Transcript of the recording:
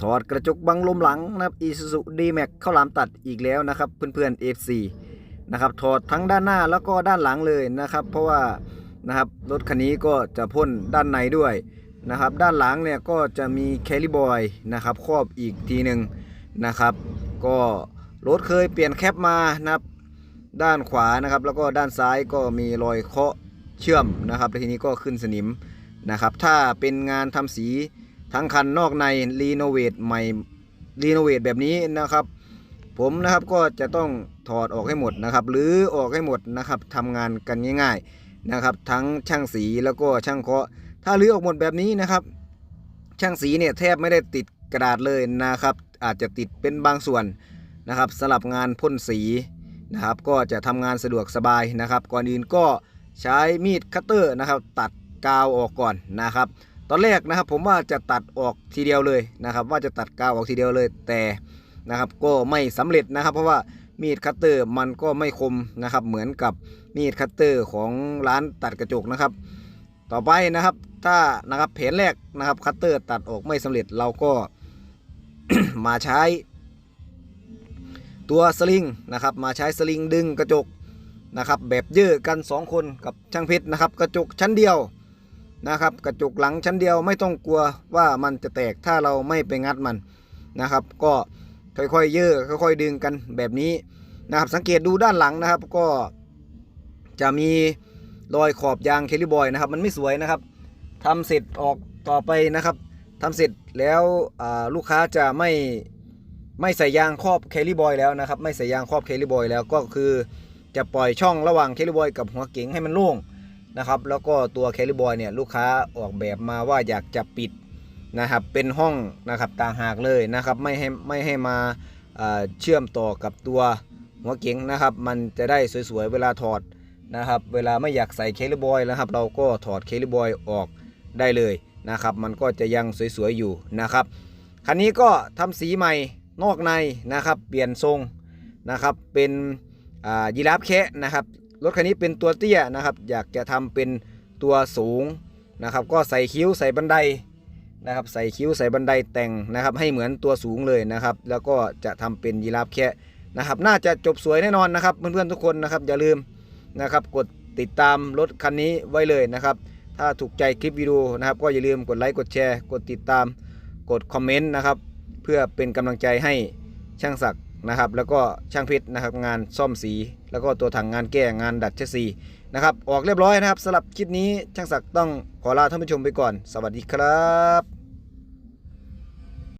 ถอดกระจกบังลมหลังนะครับ Isuzu D-Max เข้าหลามตัดอีกแล้วนะครับ เพื่อนๆ FC นะครับถอดทั้งด้านหน้าแล้วก็ด้านหลังเลยนะครับ เพราะว่านะครับรถคันนี้ก็จะพ่นด้านในด้วยนะครับ ด้านหลังเนี่ยก็จะมีแคลิบอยนะครับครอบอีกทีหนึ่งนะครับ ก็รถเคยเปลี่ยนแคปมานะครับ ด้านขวานะครับ แล้วก็ด้านซ้ายก็มีรอยเคาะเชื่อมนะครับแล้วทีนี้ก็ขึ้นสนิมนะครับ ถ้าเป็นงานทำสี ทั้งคันนอกในรีโนเวทใหม่รีโนเวทแบบนี้นะครับ ผมนะครับก็จะต้องถอดออกให้หมดนะครับหรือออกให้หมดนะครับทำงานกันง่ายๆนะครับ ทั้งช่างสีแล้วก็ช่างเคาะ ถ้ารื้อออกหมดแบบนี้นะครับ ช่างสีเนี่ยแทบไม่ได้ติดกระดาษเลยนะครับ อาจจะติดเป็นบางส่วนนะครับสลับงานพ่นสีนะครับ ก็จะทำงานสะดวกสบายนะครับ ก่อนอื่นก็ใช้มีดคัตเตอร์นะครับ ตัดกาวออกก่อนนะครับ ตอนแรกนะครับผมว่าจะตัดออกทีเดียวเลยนะครับ ว่าจะตัดกาวออกทีเดียวเลยแต่นะครับก็ไม่สำเร็จนะครับ เพราะว่ามีดคัตเตอร์มันก็ไม่คมนะครับ เหมือนกับมีดคัตเตอร์ของร้านตัดกระจกนะครับ ต่อไปนะครับถ้านะครับแผนแรกนะครับคัตเตอร์ตัดออกไม่สำเร็จเราก็มาใช้ตัวสลิงนะครับ มาใช้สลิงดึงกระจกนะครับ แบบยืดกัน 2 คนกับช่างเพชรนะครับ กระจกชั้นเดียว นะครับ กระจกหลังชั้นเดียวไม่ต้องกลัวว่ามันจะแตกถ้าเราไม่ไปงัดมันนะครับ ก็ค่อยๆเยืดค่อยๆดึงกันแบบนี้นะครับ สังเกตดูด้านหลังนะครับ ก็จะมีรอยขอบยางเคลิบอยนะครับ มันไม่สวยนะครับทำเสร็จออกต่อไปนะครับทำเสร็จแล้วลูกค้าจะไม่ไม่ใส่ยางครอบเคลิบอยแล้วนะครับ ไม่ใส่ยางครอบเคลิบอยแล้วก็คือจะปล่อยช่องระหว่างเคลิบอยกับหัวเก๋งให้มันโล่ง นะครับ แล้วก็ตัวเคลิบอยเนี่ยลูกค้าออกแบบมาว่าอยากจะปิดนะครับเป็นห้องนะครับต่างหากเลยนะครับไม่ให้ไม่ให้มาเชื่อมต่อกับตัวหัวเก๋งนะครับ มันจะได้สวยๆเวลาถอดนะครับ เวลาไม่อยากใส่เคลิบอยแล้วครับ เราก็ถอดเคลิบอยออกได้เลยนะครับ มันก็จะยังสวยๆอยู่นะครับคันนี้ก็ทำสีใหม่นอกในนะครับ เปลี่ยนทรงนะครับเป็นยีราฟแคะนะครับ รถคันนี้เป็นตัวเตี้ยนะครับ อยากจะทำเป็นตัวสูงนะครับ ก็ใส่คิ้วใส่บันไดนะครับ ใส่คิ้วใส่บันไดแต่งนะครับ ให้เหมือนตัวสูงเลยนะครับ แล้วก็จะทำเป็นยีราฟแคะนะครับ น่าจะจบสวยแน่นอนนะครับ เพื่อนๆทุกคนนะครับอย่าลืมนะครับ กดติดตามรถคันนี้ไว้เลยนะครับ ถ้าถูกใจคลิปวิดีโอนะครับ ก็อย่าลืมกดไลค์กดแชร์ กดติดตาม กดคอมเมนต์นะครับ เพื่อเป็นกำลังใจให้ช่างศักดิ์ นะครับ แล้วก็ช่างเพชรนะครับงานซ่อมสี แล้วก็ตัวถังงานแก้งานดัดเชสซีนะครับออกเรียบร้อยนะครับสำหรับคลิปนี้ช่างศักดิ์ต้องขอลาท่านผู้ชมไปก่อน สวัสดีครับ